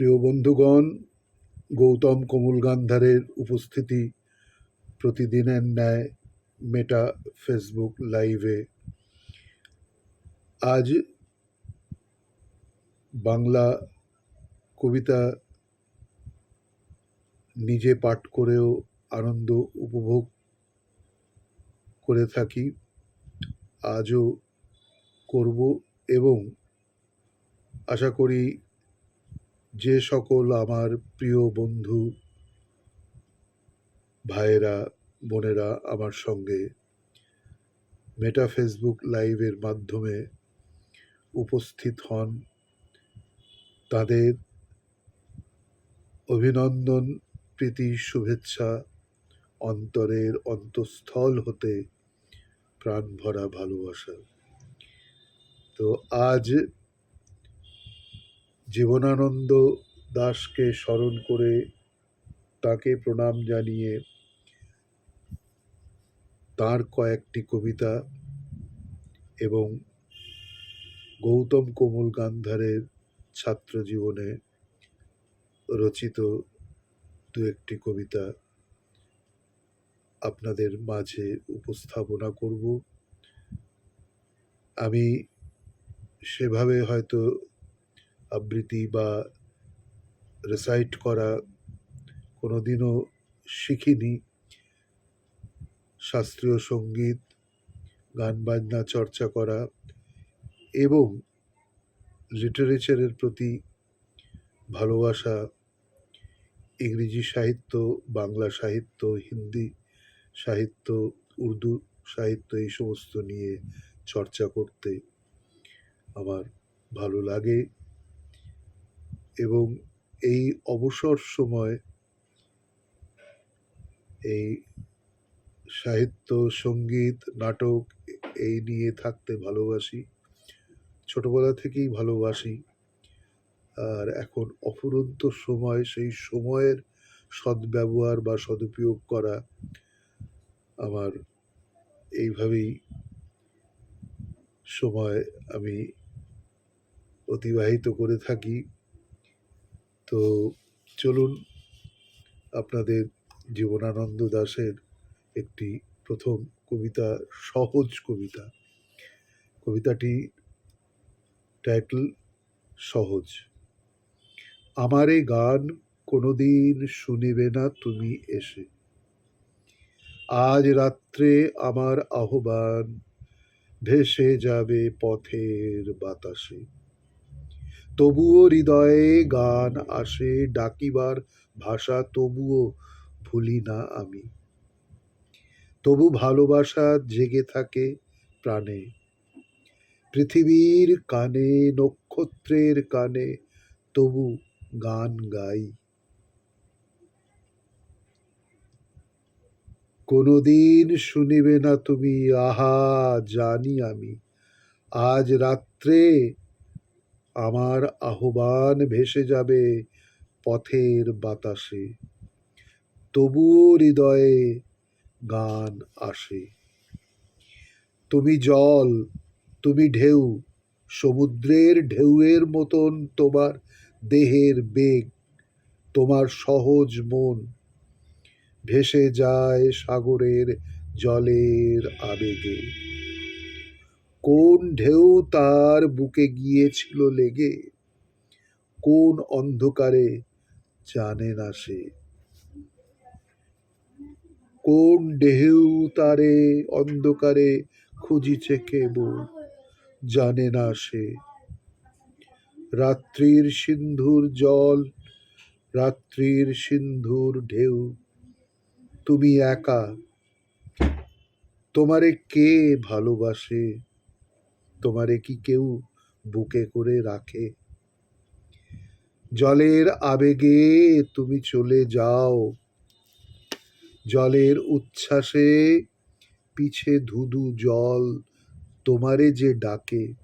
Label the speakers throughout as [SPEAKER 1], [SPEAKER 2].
[SPEAKER 1] প্রিয় বন্ধুগণ, গৌতম কমল গান্ধারের উপস্থিতি প্রতিদিনের ন্যায় মেটা ফেসবুক লাইভে। আজ বাংলা কবিতা নিজে পাঠ করেও আনন্দ উপভোগ করে থাকি, আজও করব এবং আশা করি যে সকল আমার প্রিয় বন্ধু, ভাইয়েরা, বোনেরা আমার সঙ্গে মেটা ফেসবুক লাইভের মাধ্যমে উপস্থিত হন, তাদের অভিনন্দন, প্রীতি, শুভেচ্ছা, অন্তরের অন্তঃস্থল হতে প্রাণ ভরা ভালোবাসা। তো আজ জীবনানন্দ দাসকে স্মরণ করে তাকে প্রণাম জানিয়ে তার কয়েকটি কবিতা এবং গৌতম কোমল গান্ধারের ছাত্র জীবনে রচিত দু একটি কবিতা আপনাদের মাঝে উপস্থাপনা করব। আমি সেভাবে হয়তো আবৃত্তি বা রেসাইট করা কোনোদিনও শিখিনি। শাস্ত্রীয় সংগীত, গান বাজনা, চর্চা করা এবং লিটারেচারের প্রতি ভালোবাসা, ইংরেজি সাহিত্য, বাংলা সাহিত্য, হিন্দি সাহিত্য, উর্দু সাহিত্য এই সমস্ত নিয়ে চর্চা করতে আমার ভালো লাগে। এবং এই অবসর সময় এই সাহিত্য, সংগীত, নাটক এই নিয়ে থাকতে ভালোবাসি। ছোটবেলা থেকেই ভালোবাসি। আর এখন অফুরন্ত সময়, সেই সময়ের সদ্ব্যবহার বা সদুপয়োগ করা আমার এইভাবেই সময় আমি অতিবাহিত করে থাকি। তো চলুন আপনাদের জীবনানন্দ দাশের একটি প্রথম কবিতা, সহজ কবিতা। কবিতাটি টাইটেল সহজ। আমারে গান কোনোদিন শুনিবে না তুমি এসে। আজ রাত্রে আমার আহ্বান, ভেসে যাবে পথের বাতাসে। তবুও হৃদয়ে গান আসে, ডাকিবার ভাষা তবুও ভুলি না আমি। তবু ভালোবাসা জেগে থাকে প্রাণে। পৃথিবীর কানে, নক্ষত্রের কানে তবু গান গাই। কোনোদিন শুনিবে না তুমি, আহা জানি আমি, আজ রাত্রে আমার আহ্বান ভেসে যাবে পথের বাতাসে। তবুও হৃদয়ে গান আসে। তুমি জল, তুমি ঢেউ, সমুদ্রের ঢেউয়ের মতন তোমার দেহের বেগ, তোমার সহজ মন। ভেসে যায় সাগরের জলের আবেগে। কোন ঢেউ তার বুকে গিয়েছিল লেগে? কোন অন্ধকারে জানে না সে? কোন ঢেউ তারে অন্ধকারে খুঁজিছে কেবল জানে না সে? রাত্রির সিন্ধুর জল, রাত্রির সিন্ধুর ঢেউ, তুমি একা, তোমারে কে ভালোবাসে? তোমারে কি কেউ বুকে করে রাখে? জলের আবেগে তুমি চলে যাও। জলের উচ্ছ্বাসে পিছে ধুধু জল তোমারে যে ডাকে।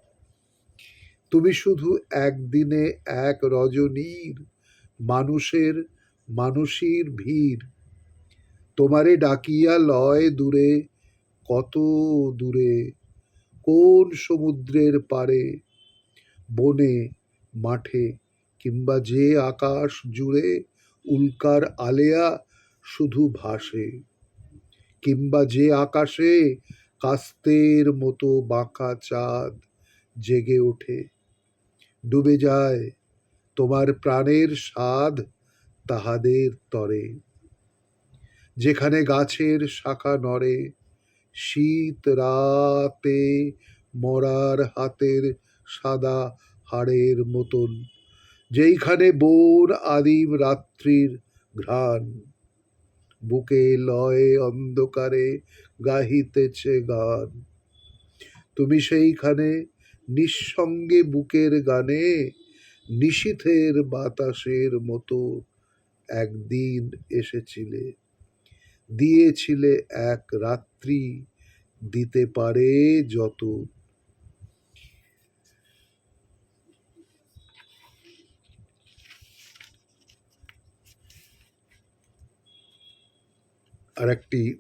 [SPEAKER 1] তুমি শুধু একদিনে এক রজনীর, মানুষের মানুষীর ভিড়। তোমারে ডাকিয়া লয় দূরে, কত দূরে কোন সমুদ্রের পারে বনে, মাঠে কিংবা যে আকাশ জুড়ে উল্কার আলেয়া শুধু ভাসে? কিংবা যে আকাশে কাস্তের মতো বাঁকা চাঁদ জেগে ওঠে? ডুবে যায় তোমার প্রাণের স্বাদ তাহাদের তরে। যেখানে গাছের শাখা নড়ে শীত রাতে মরার হাতের সাদা হাড়ের মতন, যেইখানে বোন আদিম রাত্রির ঘ্রাণ। বুকে লয়ে অন্ধকারে গাহিতেছে গান। তুমি সেইখানে নিঃসঙ্গে বুকের গানে নিশীথের বাতাসের মতো একদিন এসেছিলে। দিয়েছিলে এক রাত্রি, দিতে পারে যত। আর একটি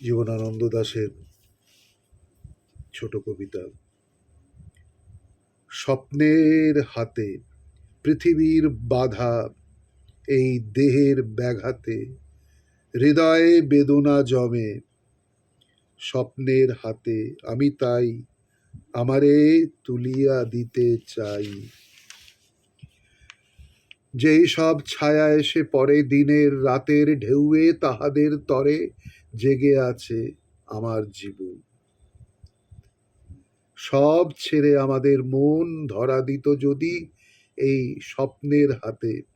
[SPEAKER 1] জীবনানন্দ দাশের ছোট কবিতা। স্বপ্নের হাতে পৃথিবীর বাধা, এই দেহের ব্যাঘাতে হৃদয়ে বেদনা জমে, স্বপ্নের হাতে আমি তাই আমারে তুলিয়া দিতে চাই। যেই সব ছায়া এসে পরে দিনের রাতের ঢেউয়ে তাহাদের তরে জেগে আছে আমার জীবন। সব ছেড়ে আমাদের মন ধরা দিত যদি এই স্বপ্নের হাতে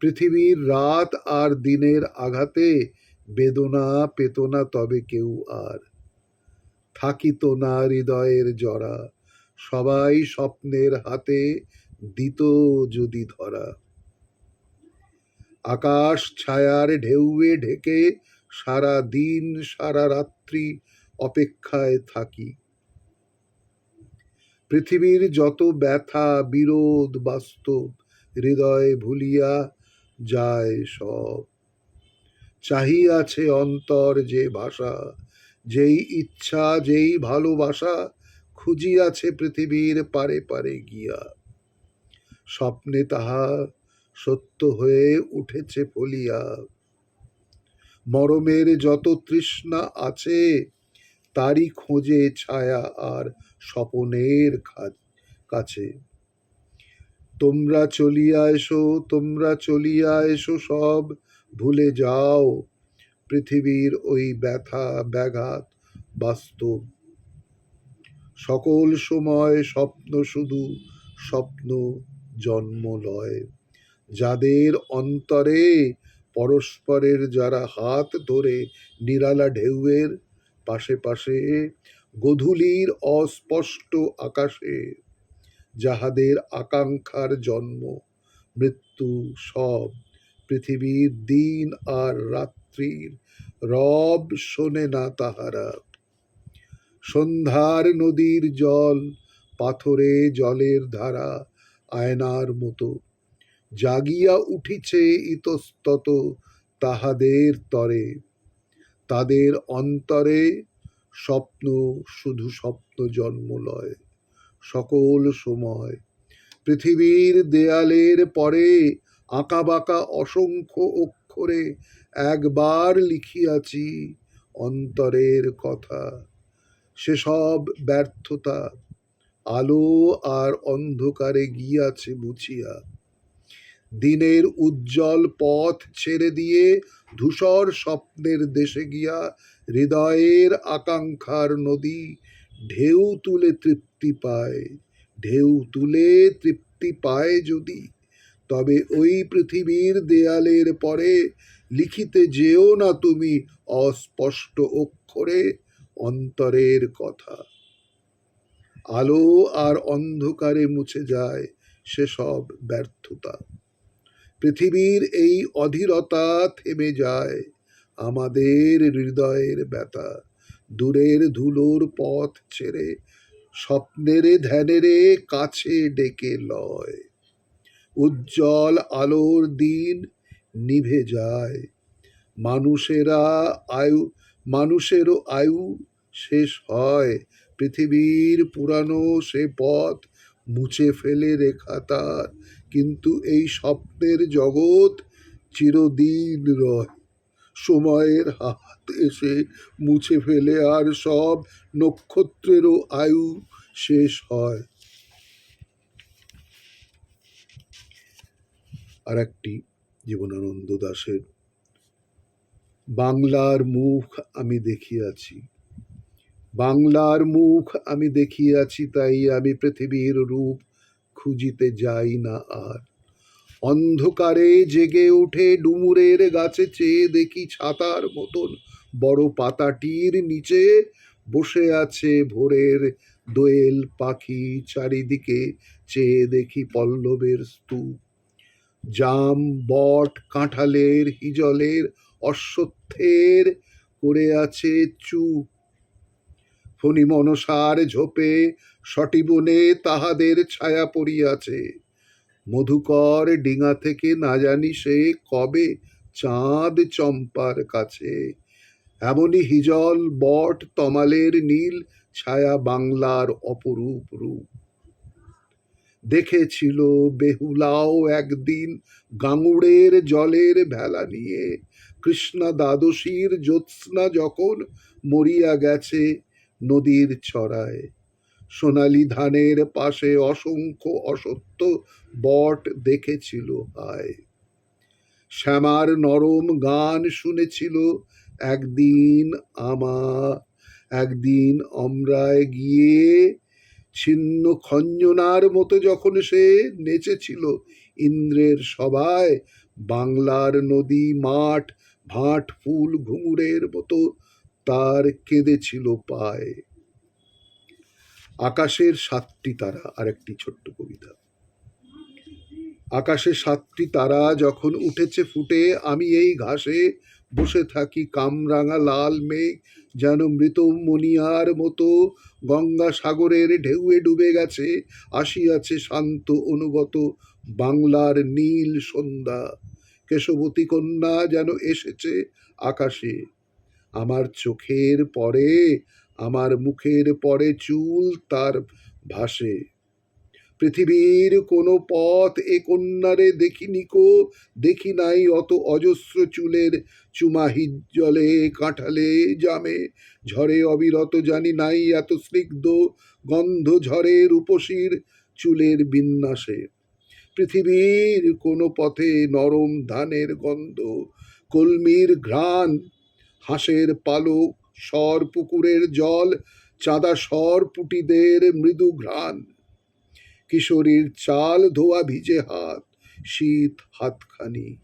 [SPEAKER 1] পৃথিবীর রাত আর দিনের আঘাতে বেদনা পেত না তবে কেউ আর। থাকিত না হৃদয়ের জরা, সবাই স্বপ্নের হাতে দিত যদি ধরা। আকাশ ছায়ার ঢেউয়ে ঢেকে সারা দিন, সারা রাত্রি অপেক্ষায় থাকি। পৃথিবীর যত ব্যথা, বিরোধ, বাস্তব, হৃদয় ভুলিয়া যায় সব। চাহিয়াছে অন্তর যে ভাষা, যেই ইচ্ছা, যেই ভালোবাসা খুঁজিয়াছে পৃথিবীর পারে পারে গিয়া। স্বপ্নে তাহা সত্য হয়ে উঠেছে ফলিয়া। মরমের যত তৃষ্ণা আছে, তারই খোঁজে ছায়া আর স্বপনের কাছে। তোমরা চলিয়া এসো, তোমরা চলিয়া এসো, সব ভুলে যাও। পৃথিবীর ওই ব্যথা, ব্যাঘাত বাস্তব। সকল সময় স্বপ্ন শুধু স্বপ্ন জন্ম লয়। যাদের অন্তরে পরস্পরের যারা হাত ধরে নিরালা ঢেউয়ের পাশে পাশে, গধূলির অস্পষ্ট আকাশে যাহাদের আকাঙ্ক্ষার জন্ম, মৃত্যু সব পৃথিবীর দিন আর রাত্রির। রব শোনে না তাহারা। সন্ধ্যার নদীর জল পাথরে জলের ধারা আয়নার মতো। জাগিয়া উঠিছে ইতস্তত তাহাদের তরে। তাদের অন্তরে স্বপ্ন শুধু স্বপ্ন জন্ম লয়। সকল সময়। পৃথিবীর দেয়ালের পরে আঁকা বাঁকা অসংখ্য অক্ষরে একবার লিখিয়াছি অন্তরের কথা। সেসব ব্যর্থতা আলো আর অন্ধকারে গিয়াছে বুঝিয়া। দিনের উজ্জ্বল পথ ছেড়ে দিয়ে ধূসর স্বপ্নের দেশে গিয়া হৃদয়ের আকাঙ্ক্ষার নদী ঢেউ তুলে তৃপ্তি পায়, ঢেউ তুলে তৃপ্তি পায় যদি। তবে ওই পৃথিবীর দেয়ালের পরে লিখিতে যেও না তুমি অস্পষ্ট অক্ষরে অন্তরের কথা। আলো আর অন্ধকারে মুছে যায় সেসব ব্যর্থতা। পৃথিবীর এই অধীরতা থেমে যায় আমাদের হৃদয়ের ব্যথা। দূরের ধুলোর পথ ছেড়ে স্বপ্নেরে ধ্যানেরে কাছে ডেকে লয়। উজ্জ্বল আলোর দিন নিভে যায়। মানুষেরা আয়ু, মানুষেরও আয়ু শেষ হয়। পৃথিবীর পুরানো সে পথ মুছে ফেলে রেখা তার। কিন্তু এই স্বপ্নের জগৎ চিরদিন রয়। সময়ের হাত এসে মুছে ফেলে আর সব নক্ষত্রেরও আয়ু শেষ হয়। আর একটি জীবনানন্দ দাশের বাংলার মুখ আমি দেখিয়াছি। বাংলার মুখ আমি দেখিয়াছি, তাই আমি পৃথিবীর রূপ খুঁজিতে যাই না আর। অন্ধকারে জেগে উঠে ডুমুরের গাছে, চেয়ে দেখি ছাতার মতন বড় পাতাটির নিচে বসে আছে ভোরের দোয়েল পাখি চারিদিকে, চেয়ে দেখি পল্লবের স্তূপ। জাম বট কাঁঠালের হিজলের অশ্বত্থের করে আছে চুপ। ফণি মনসার ঝোপে সটিবনে তাহাদের ছায়া পড়িয়াছে। মধুকর ডিঙা থেকে না জানি সে কবে চাঁদ চম্পার কাছে। এমনই হিজল বট তমালের নীল ছায়া বাংলার অপরূপ রূপ। দেখেছিল বেহুলাও একদিন গাঙুড়ের জলের ভেলা নিয়ে। কৃষ্ণা দ্বাদশীর জ্যোৎস্না যখন মরিয়া গেছে নদীর ছড়ায়। সোনালি ধানের পাশে অসংখ্য অসত্য বট দেখেছিল, হায়। শ্যামার নরম গান শুনেছিল, একদিন আমা, একদিন অমরায় গিয়ে ছিন্ন খঞ্জনার মতো যখন সে নেচেছিল, ইন্দ্রের সভায় বাংলার নদী মাঠ, ভাট ফুল ঘুঙুরের মতো তার কেঁদেছিল পায়। আকাশের সাতটি তারা আরেকটি ছোট্ট কবিতা। আকাশে সাতটি তারা যখন উঠেছে ফুটে, আমি এই ঘাসে বসে থাকি কামরাঙা লাল মেঘ, যেন মৃত মনিয়ার মতো গঙ্গা সাগরের ঢেউয়ে ডুবে গেছে, আসিয়াছে শান্ত অনুগত বাংলার নীল সন্ধ্যা। কেশবতী কন্যা যেন এসেছে আকাশে, আমার চোখের পরে আমার মুখের পরে চুল তার ভাসে। পৃথিবীর কোনো পথ এ কন্যারে দেখিনি কো, দেখি নাই অত অজস্র চুলের চুমা জলে কাঁঠালে, জামে। ঝড়ে অবিরত জানি নাই এত স্নিগ্ধ গন্ধ ঝড়ে রূপসীর চুলের বিন্যাসে। পৃথিবীর কোনো পথে নরম ধানের গন্ধ, কলমির ঘ্রাণ, হাঁসের পালক সর পুকুরের জল চাঁদা সর পুটিদের মৃদু ঘ্রাণ। কিশোরীর চাল ধোয়া ভিজে হাত, শীত হাতখানি।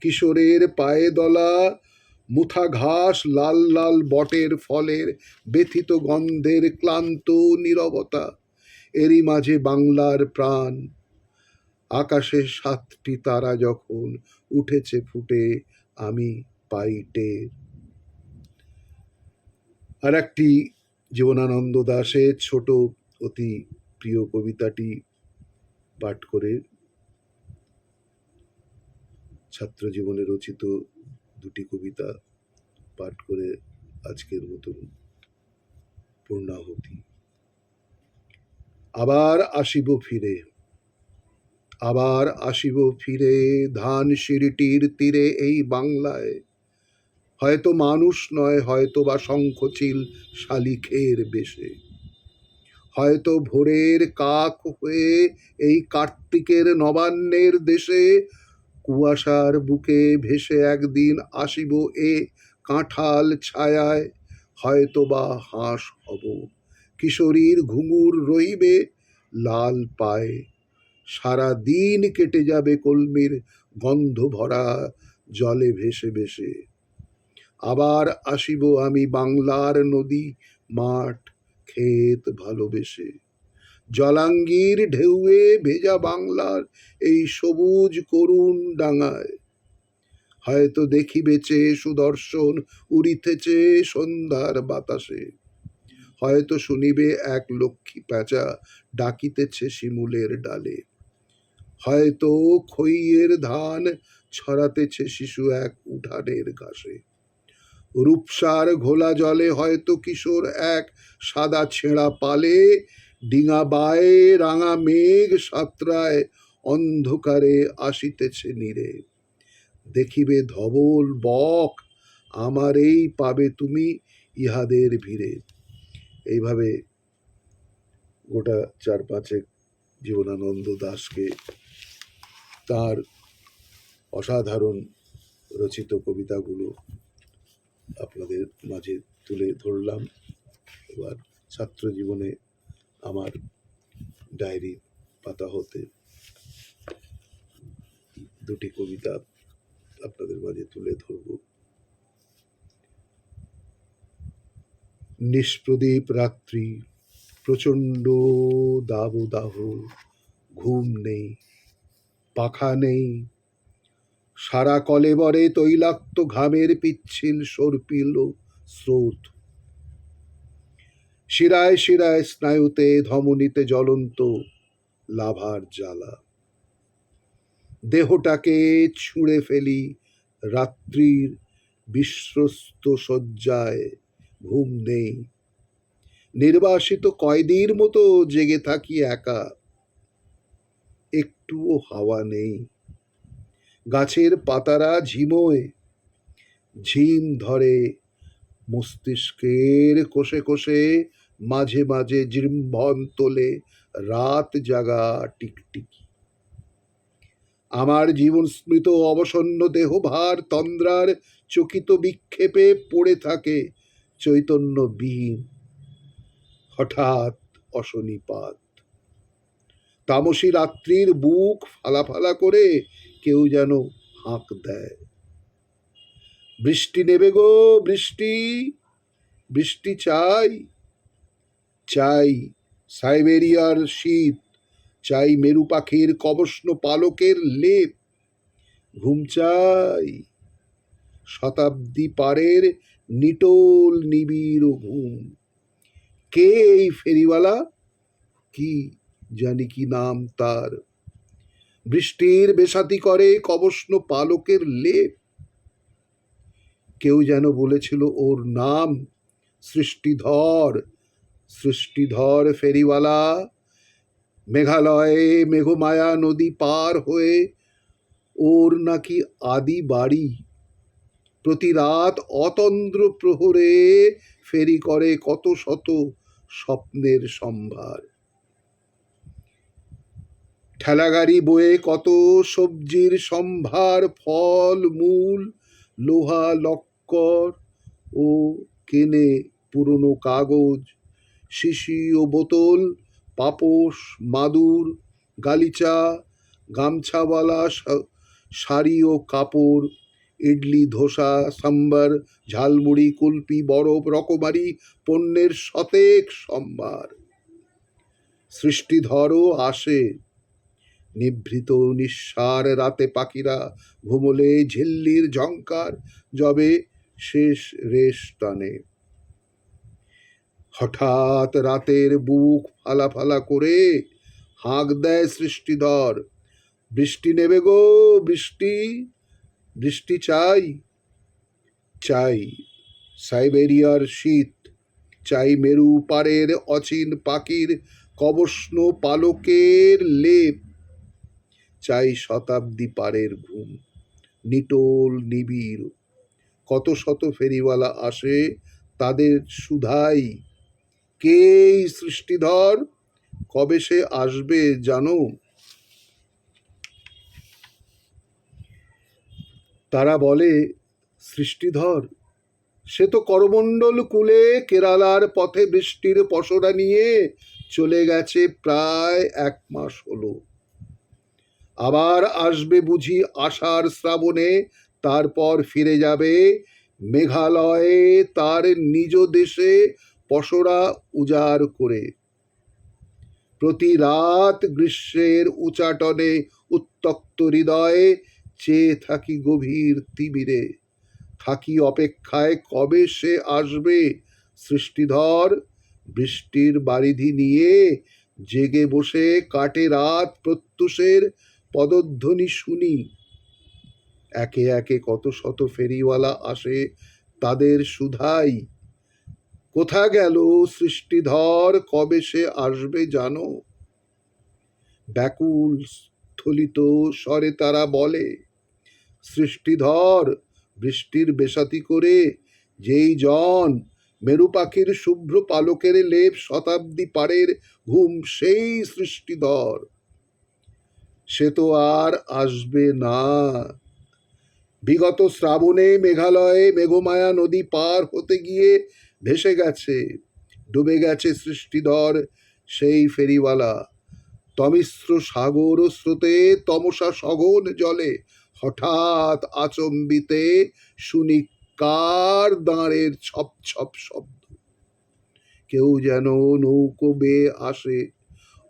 [SPEAKER 1] কিশোরের পায়ে দলা, মুথা ঘাস লাল লাল বটের ফলের ব্যথিত গন্ধের ক্লান্ত নীরবতা। এরই মাঝে বাংলার প্রাণ। আকাশে সাতটি তারা যখন উঠেছে ফুটে, আমি পাইটে আর একটি জীবনানন্দ দাশের ছোট অতি প্রিয় কবিতাটি পাঠ করে ছাত্র জীবনে রচিত দুটি কবিতা পাঠ করে আজকের মতন পূর্ণাহুতি। আবার আসিব ফিরে, আবার আসিব ফিরে ধান সিঁড়িটির তীরে এই বাংলায় হয়তো মানুষ নয়, হয়তো বা শঙ্খচিল শালিখের বেশে। হয়তো ভোরের কাক হয়ে এই কার্তিকের নবান্নের দেশে কুয়াশার বুকে ভেসে একদিন আসিব এ কাঁঠাল ছায়ায়, হয়তো বা হাঁস হব। কিশোরীর ঘুঙুর রইবে লাল পায়ে। সারা দিন কেটে যাবে কলমির গন্ধ ভরা জলে ভেসে ভেসে। আবার আসিব আমি বাংলার নদী মাঠ ক্ষেত ভালোবেসে। জলাঙ্গির ঢেউয়ে ভেজা বাংলার এই সবুজ করুণ ডাঙায়। হয়তো দেখিবেছে সুদর্শন, উড়িতেছে সন্ধ্যার বাতাসে। হয়তো শুনিবে এক লক্ষ্মী প্যাঁচা ডাকিতেছে শিমুলের ডালে। হয়তো খইয়ের ধান ছড়াতেছে শিশু এক উঠানের ঘাসে। রূপসার ঘোলা জলে হয়তো কিশোর এক সাদা ছেঁড়া পালে, ডিঙা বায়ে রাঙা মেঘ সাতরায়, অন্ধকারে আসিতেছে নীরে। দেখিবে ধবল বক, আমার এই পাবে তুমি ইহাদের ভিড়ে। এইভাবে গোটা চার পাঁচেক জীবনানন্দ দাসকে তার অসাধারণ রচিত কবিতাগুলো আপনাদের মাঝে তুলে ধরলাম। এবার ছাত্র জীবনে আমার ডায়েরি পাতা হতে দুটি কবিতা আপনাদের মাঝে তুলে ধরব। নিষ্প্রদীপ রাত্রি, প্রচণ্ড দাবদাহ, ঘুম নেই, পাখা নেই সারা কলেবরে তৈলাক্ত ঘামের পিচ্ছিল সর্পিল স্রোত। শিরায় শিরায় স্নায়ুতে ধমনীতে জ্বলন্ত লাভার জ্বালা। দেহটাকে ছুঁড়ে ফেলি রাত্রির বিশ্বস্ত শয্যায়, ঘুম নেই। নির্বাসিত কয়দির মতো জেগে থাকি একা। একটুও হাওয়া নেই। গাছের পাতারা ঝিমোয়। ঝিম ধরে মস্তিষ্কের কোষে কোষে মাঝে মাঝে জৃম্ভন তোলে, রাত জাগা টিকটিকি। আমার জীবন স্মৃত অবসন্ন দেহভার তন্দ্রার চকিত বিক্ষেপে পড়ে থাকে চৈতন্য চৈতন্যবিহীন হঠাৎ অশনিপাত। তামসী রাত্রির বুক ফালাফালা করে কেউ যেন হাঁক দেয়। বৃষ্টি নেবে গো, বৃষ্টি। বৃষ্টি চাই চাই সাইবেরিয়ার শীত, চাই মেরু পাখির কবষ্ণ পালকের লেপ। ঘুম চাই শতাব্দী পারের নিটোল নিবিড় ঘুম। কে এই ফেরিওয়ালা? কি জানি কি নাম তার। বৃষ্টির বেসাতি করে কবষ্ণ পালকের লেপ। কেউ যেন বলেছিল ওর নাম, সৃষ্টিধর সৃষ্টিধর ফেরিওয়ালা। মেঘালয়ে মেঘমায়া নদী পার হয়ে ওর নাকি আদি বাড়ি। প্রতি রাত অতন্দ্র প্রহরে ফেরি করে কত শত স্বপ্নের সম্ভার। ঠেলাগাড়ি বয়ে কত সবজির সম্ভার, ফল, মূল, লোহা, লক্কর ও কেনে পুরনো কাগজ, শিশি ও বোতল, পাপোশ, মাদুর, গালিচা, গামছাওয়ালা শাড়ি ও কাপড়, ইডলি, ধোসা, সাম্বার, ঝালমুড়ি, কুলপি, বরফ, রকমারি, পণ্যের শতেক সম্ভার। সৃষ্টিধরও আসে নিভৃত নিঃসার রাতে পাখিরা ঘুমলে ঝিল্লির ঝঙ্কার যবে শেষ রেশ টানে। হঠাৎ রাতের বুক ফালা ফালা করে হাঁক দেয় সৃষ্টিধর, বৃষ্টি নেবে গো, বৃষ্টি বৃষ্টি চাই চাই সাইবেরিয়ার শীত, চাই মেরু পারের অচিন পাখির কবষ্ণ পালকের লেপ চাই শতাব্দী পারের ঘুম। নিটোল, নিবিড়, কত শত ফেরিওয়ালা আসে তাদের সুধাই। কে সৃষ্টিধর? কবে সে আসবে জানো? তারা বলে, সৃষ্টিধর, সে তো করমণ্ডল কুলে কেরালার পথে বৃষ্টির পসরা নিয়ে চলে গেছে প্রায় এক মাস হলো। আবার আসবে বুঝি আষাঢ় শ্রাবণে, তারপর ফিরে যাবে মেঘালয়ে তার নিজ দেশে পসরা উজাড় করে। প্রতি রাত গ্রীষ্মের উচাটনে উত্তক্ত হৃদয়ে চেয়ে থাকি গভীর তিবিরে থাকি অপেক্ষায় কবে সে আসবে সৃষ্টিধর, বৃষ্টির বারিধি নিয়ে জেগে বসে কাটে রাত প্রত্যুষের পদধ্বনি শুনি। একে একে কত শত ফেরিওয়ালা আসে তাদের সুধাই। কোথা গেল সৃষ্টিধর? কবে সে আসবে জানো? ব্যাকুল স্থলিত স্বরে তারা বলে, সৃষ্টিধর, বৃষ্টির বেসাতি করে যেই জন মেরু পাখির শুভ্র পালকের লেপ শতাব্দী পাড়ের ঘুম সেই সৃষ্টিধর। সে তো আর আসবে না। বিগত শ্রাবণে মেঘালয়ে মেঘমায়া নদী পার হতে গিয়ে ভেসে গেছে, ডুবে গেছে সৃষ্টিধর সেই ফেরিওয়ালা। তমিশ্র সাগর স্রোতে তমসা সঘন জলে হঠাৎ আচম্বিতে শুনি কার দাঁড়ের ছপ ছপ শব্দ। কেউ যেন নৌকো বেয়ে আসে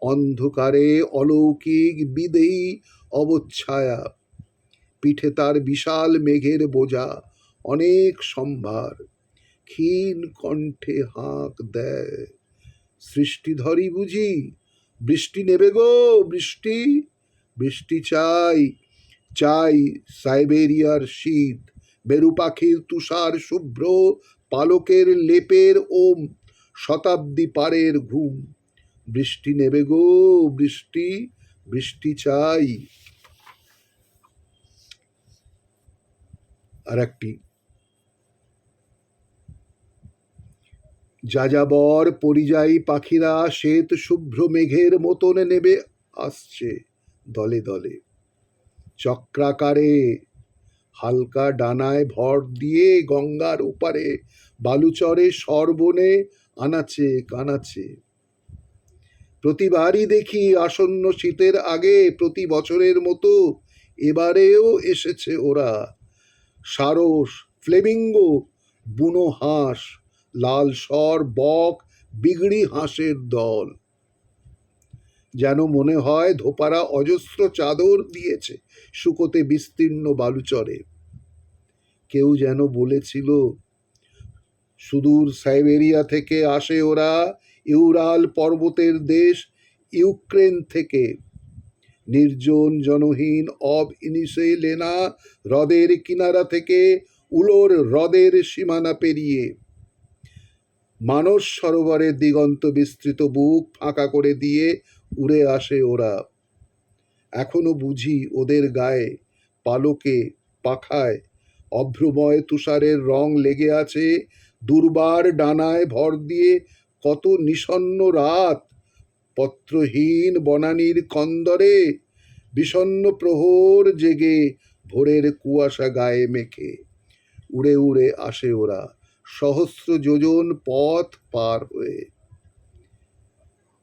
[SPEAKER 1] অন্ধকারে অলৌকিক বিদেয়ী অবচ্ছায়া। পিঠে তার বিশাল মেঘের বোঝা, অনেক সম্ভার। ক্ষীণ কণ্ঠে হাঁক দেয় সৃষ্টিধরি বুঝি, বৃষ্টি নেবে গো বৃষ্টি বৃষ্টি চাই চাই সাইবেরিয়ার শীত, বেরু পাখির তুষার শুভ্র পালকের লেপের ওম, শতাব্দী পারের ঘুম। বৃষ্টি নেবে গো, বৃষ্টি বৃষ্টি চাই। আর একটি। যাযাবর পরিযায়ী পাখিরা শ্বেত শুভ্র মেঘের মতন নেবে আসছে দলে দলে। চক্রাকারে হালকা ডানায় ভর দিয়ে গঙ্গার ওপারে বালুচরে সর্বনে আনাচে কানাচে। প্রতিবারই দেখি আসন্ন শীতের আগে প্রতি বছরের মতো এবারেও এসেছে ওরা। সারস, ফ্লেমিঙ্গো, বুনো হাঁস, লাল সর বক, বিগড়ি হাঁসের দল। যেন মনে হয় ধোপারা অজস্র চাদর দিয়েছে শুকোতে বিস্তীর্ণ বালুচরে। কেউ যেন বলেছিল, সুদূর সাইবেরিয়া থেকে আসে ওরা ইউরাল পর্বতের দেশ ইউক্রেন থেকে। নির্জন জনহীন অব ইনিসে লেনা হ্রদের কিনারা থেকে উলোর হ্রদের সীমানা পেরিয়ে। মানস সরোবরের দিগন্ত বিস্তৃত বুক ফাঁকা করে দিয়ে উড়ে আসে ওরা। এখনও বুঝি ওদের গায়ে, পালকে, পাখায় অভ্রময় তুষারের রং লেগে আছে, দুর্বার ডানায় ভর দিয়ে কত নিষন্ন রাত। পত্রহীন বনানীর কন্দরে বিষণ্ণ প্রহর জেগে ভোরের কুয়াশা গায়ে মেখে। উড়ে উড়ে আসে ওরা সহস্র যোজন পথ পার হয়ে।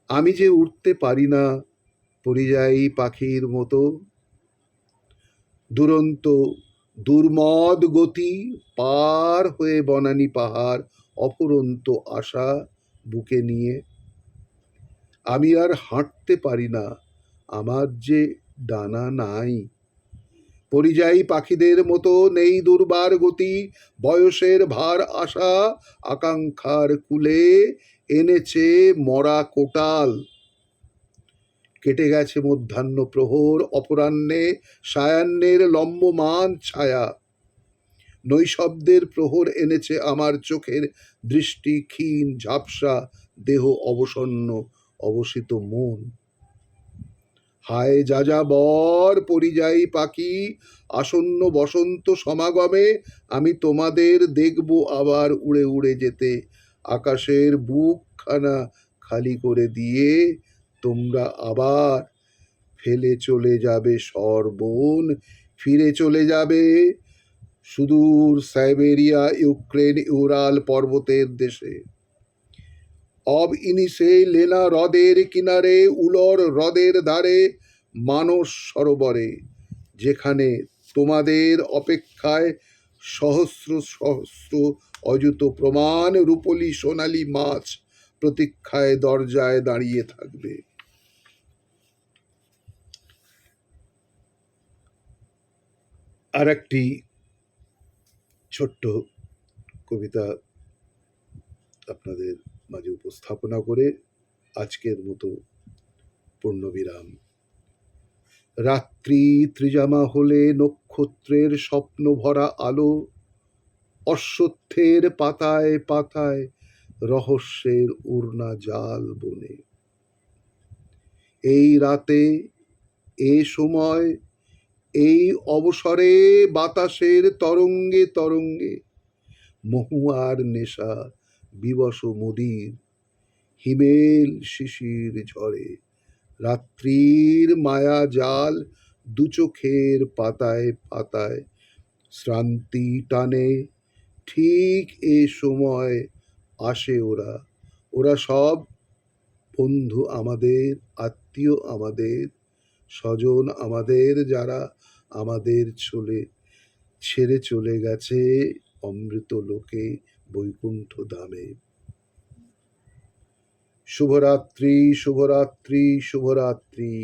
[SPEAKER 1] আমি যে উঠতে পারি না, পরিযায়ী পাখির মতো। দুরন্ত, দুর্মদ গতি পার হয়ে বনানী পাহাড় অপরন্ত আশা। বুকে নিয়ে, আমি আর হাঁটতে পারি না, আমার যে ডানা নাই। পরিযায়ী পাখিদের মতো নেই দুর্বার গতি, বয়সের ভার আশা, আকাঙ্ক্ষার কুলে এনেছে মরা কোটাল। কেটে গেছে মধ্যাহ্ন প্রহর, অপরাহ্নে সায়াহ্নের লম্বমান ছায়া। নৈশব্দের প্রহর এনেছে আমার চোখের দৃষ্টি, ক্ষীণ ঝাপসা, দেহ অবসন্ন অবসিত মন। হায় যাযাবর পরিযায়ী পাখি, আসন্ন বসন্ত সমাগমে আমি তোমাদের দেখব আবার উড়ে উড়ে যেতে। আকাশের বুকখানা খালি করে দিয়ে তোমরা আবার ফেলে চলে যাবে সর্বন, ফিরে চলে যাবে সুদূর সাইবেরিয়া, ইউক্রেন, ইউরাল পর্বতের দেশে। অব ইনিসে লেনা হ্রদের কিনারে, উলর হ্রদের ধারে, মানস সরোবরে, যেখানে তোমাদের অপেক্ষায় সহস্র সহস্র অযুত প্রমাণ, রূপলি সোনালি মাছ প্রতীক্ষায় দরজায় দাঁড়িয়ে থাকবে। আর একটি ছোট্ট কবিতা আপনাদের মাঝে উপস্থাপনা করে আজকের মতো পূর্ণবিরাম। রাত্রি ত্রিজামা হলে নক্ষত্রের স্বপ্ন ভরা আলো অশ্বত্থের পাতায় পাতায় রহস্যের উড়না জাল বনে। এই রাতে এ সময় এই অবসরে বাতাসের তরঙ্গে তরঙ্গে, মহুয়ার নেশা বিবশ মুদির, হিমেল শিশির ঝরে, রাত্রির মায়া জাল দু চোখের পাতায় পাতায়, শ্রান্তি টানে, ঠিক এ সময় আসে ওরা ওরা সব বন্ধু আমাদের, আত্মীয় আমাদের, স্বজন আমাদের যারা আমাদের চলে ছেড়ে চলে গেছে অমৃত লোকে বৈকুণ্ঠ ধামে। শুভরাত্রি শুভরাত্রি শুভরাত্রি।